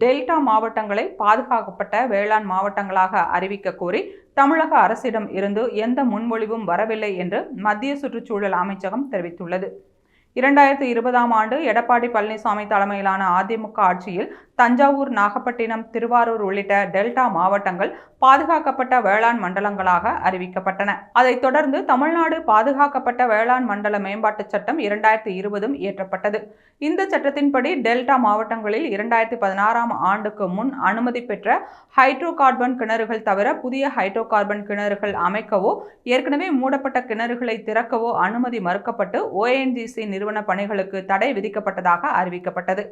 Delta மாவட்டங்களை பாதுகாக்கப்பட்ட வேளாண் மாவட்டங்களாக அறிவிக்க கோரி தமிழக அரசிடம் இருந்து எந்த முன்மொழிவும் வரவில்லை என்று மத்திய சுற்றுச்சூழல் அமைச்சகம் தெரிவித்துள்ளது. இரண்டாயிரத்தி இருபதாம் ஆண்டு எடப்பாடி பழனிசாமி தலைமையிலான அதிமுக ஆட்சியில் தஞ்சாவூர் நாகப்பட்டினம் திருவாரூர் உள்ளிட்ட டெல்டா மாவட்டங்கள் பாதுகாக்கப்பட்ட வேளாண் மண்டலங்களாக அறிவிக்கப்பட்டன. அதைத் தொடர்ந்து தமிழ்நாடு பாதுகாக்கப்பட்ட வேளாண் மண்டல மேம்பாட்டு சட்டம் இரண்டாயிரத்தி இருபதும் இயற்றப்பட்டது. இந்த சட்டத்தின்படி டெல்டா மாவட்டங்களில் இரண்டாயிரத்தி பதினாறாம் ஆண்டுக்கு முன் அனுமதி பெற்ற ஹைட்ரோ கார்பன் கிணறுகள் தவிர புதிய ஹைட்ரோ கார்பன் கிணறுகள் அமைக்கவோ ஏற்கனவே மூடப்பட்ட கிணறுகளை திறக்கவோ அனுமதி மறுக்கப்பட்டு ஓஎன்ஜிசி நிறுவனம் நிறுவன பணிகளுக்கு தடை விதிக்கப்பட்டதாக அறிவிக்கப்பட்டது.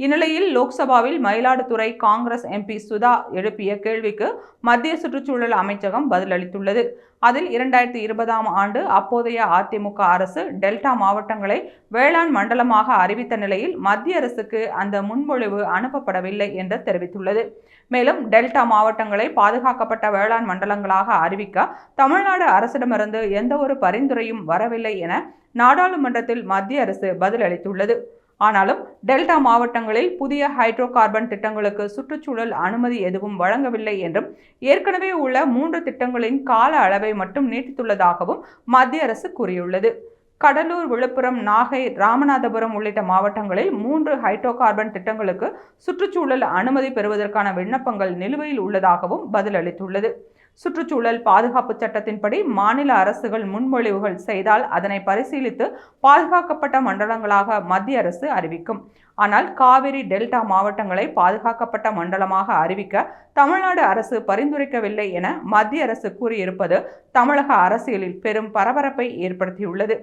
இந்நிலையில் லோக்சபாவில் மயிலாடுதுறை காங்கிரஸ் எம்பி சுதா எழுப்பிய கேள்விக்கு மத்திய சுற்றுச்சூழல் அமைச்சகம் பதிலளித்துள்ளது. அதில் இரண்டாயிரத்தி இருபதாம் ஆண்டு அப்போதைய அதிமுக அரசு டெல்டா மாவட்டங்களை வேளாண் மண்டலமாக அறிவித்த நிலையில் மத்திய அரசுக்கு அந்த முன்மொழிவு அனுப்பப்படவில்லை என்று தெரிவித்துள்ளது. மேலும் டெல்டா மாவட்டங்களை பாதுகாக்கப்பட்ட வேளாண் மண்டலங்களாக அறிவிக்க தமிழ்நாடு அரசிடமிருந்து எந்த ஒரு பரிந்துரையும் வரவில்லை என நாடாளுமன்றத்தில் மத்திய அரசு பதிலளித்துள்ளது. ஆனாலும் டெல்டா மாவட்டங்களில் புதிய ஹைட்ரோ கார்பன் திட்டங்களுக்கு சுற்றுச்சூழல் அனுமதி எதுவும் வழங்கவில்லை என்றும் ஏற்கனவே உள்ள மூன்று திட்டங்களின் கால அளவை மட்டும் நீட்டித்துள்ளதாகவும் மத்திய அரசு கூறியுள்ளது. கடலூர் விழுப்புரம் நாகை ராமநாதபுரம் உள்ளிட்ட மாவட்டங்களில் மூன்று ஹைட்ரோ கார்பன் திட்டங்களுக்கு சுற்றுச்சூழல் அனுமதி பெறுவதற்கான விண்ணப்பங்கள் நிலுவையில் உள்ளதாகவும் பதிலளித்துள்ளது. சுற்றுச்சூழல் பாதுகாப்பு சட்டத்தின்படி மாநில அரசுகள் முன்மொழிவுகள் செய்தால் அதனை பரிசீலித்து பாதுகாக்கப்பட்ட மண்டலங்களாக மத்திய அரசு அறிவிக்கும். ஆனால் காவிரி டெல்டா மாவட்டங்களை பாதுகாக்கப்பட்ட மண்டலமாக அறிவிக்க தமிழ்நாடு அரசு பரிந்துரைக்கவில்லை என மத்திய அரசு கூறியிருப்பது தமிழக அரசியலில் பெரும் பரபரப்பை ஏற்படுத்தியுள்ளது.